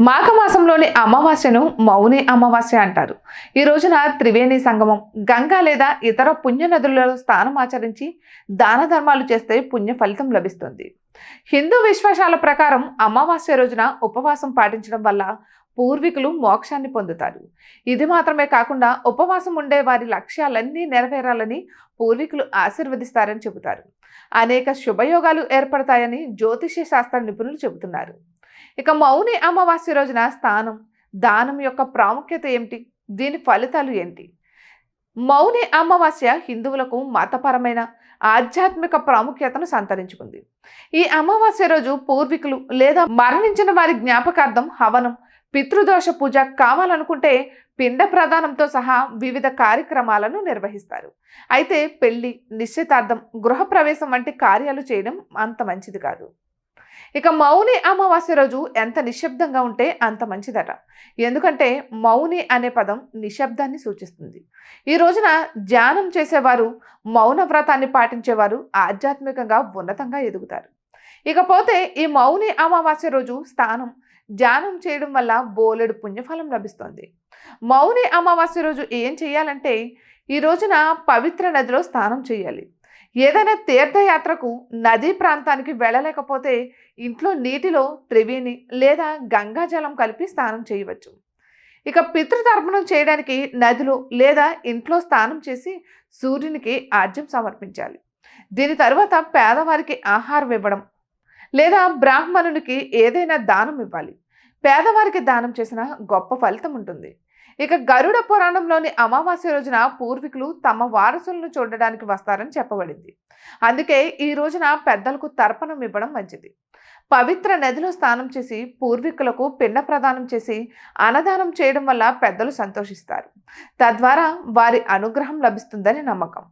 మాఘమాసంలోని అమావాస్యను మౌని అమావాస్య అంటారు. ఈ రోజున త్రివేణి సంగమం గంగా లేదా ఇతర పుణ్య నదులలో ఆచరించి దాన ధర్మాలు చేస్తే పుణ్య ఫలితం లభిస్తుంది. హిందూ విశ్వాసాల ప్రకారం అమావాస్య రోజున ఉపవాసం పాటించడం వల్ల పూర్వీకులు మోక్షాన్ని పొందుతారు. ఇది మాత్రమే కాకుండా ఉపవాసం ఉండే వారి లక్ష్యాలన్నీ నెరవేరాలని పూర్వీకులు ఆశీర్వదిస్తారని చెబుతారు. అనేక శుభయోగాలు ఏర్పడతాయని జ్యోతిష్య శాస్త్ర నిపుణులు చెబుతున్నారు. ఇక మౌని అమావాస్య రోజున స్థానం దానం యొక్క ప్రాముఖ్యత ఏమిటి? దీని ఫలితాలు ఏంటి? మౌని అమావాస్య హిందువులకు మతపరమైన ఆధ్యాత్మిక ప్రాముఖ్యతను సంతరించుకుంది. ఈ అమావాస్య రోజు పూర్వీకులు లేదా మరణించిన వారి జ్ఞాపకార్థం హవనం పితృదోష పూజ కావాలనుకుంటే పిండ ప్రదానంతో సహా వివిధ కార్యక్రమాలను నిర్వహిస్తారు. అయితే పెళ్ళి నిశ్చితార్థం గృహప్రవేశం వంటి కార్యాలు చేయడం అంత మంచిది కాదు. ఇక మౌని అమావాస్య రోజు ఎంత నిశ్శబ్దంగా ఉంటే అంత మంచిదట. ఎందుకంటే మౌని అనే పదం నిశ్శబ్దాన్ని సూచిస్తుంది. ఈ రోజున ధ్యానం చేసేవారు మౌన వ్రతాన్ని పాటించేవారు ఆధ్యాత్మికంగా ఉన్నతంగా ఎదుగుతారు. ఇకపోతే ఈ మౌని అమావాస్య రోజు స్థానం ధ్యానం చేయడం వల్ల బోలెడు పుణ్యఫలం లభిస్తుంది. మౌని అమావాస్య రోజు ఏం చేయాలంటే ఈ రోజున పవిత్ర నదిలో స్నానం చేయాలి. ఏదైనా తీర్థయాత్రకు నదీ ప్రాంతానికి వెళ్ళలేకపోతే ఇంట్లో నీటిలో త్రివేణి లేదా గంగాజలం కలిపి స్నానం చేయవచ్చు. ఇక పితృతర్పణం చేయడానికి నదిలో లేదా ఇంట్లో స్నానం చేసి సూర్యునికి ఆజ్యం సమర్పించాలి. దీని తర్వాత పేదవారికి ఆహారం ఇవ్వడం లేదా బ్రాహ్మణునికి ఏదైనా దానం ఇవ్వాలి. పేదవారికి దానం చేసిన గొప్ప ఫలితం ఉంటుంది. ఇక గరుడ పురాణంలోని అమావాస్య రోజున పూర్వీకులు తమ వారసులను చూడడానికి వస్తారని చెప్పబడింది. అందుకే ఈ రోజున పెద్దలకు తర్పణం ఇవ్వడం మంచిది. పవిత్ర నదిలో స్నానం చేసి పూర్వీకులకు పిండ ప్రదానం చేసి అన్నదానం చేయడం వల్ల పెద్దలు సంతోషిస్తారు. తద్వారా వారి అనుగ్రహం లభిస్తుందని నమ్మకం.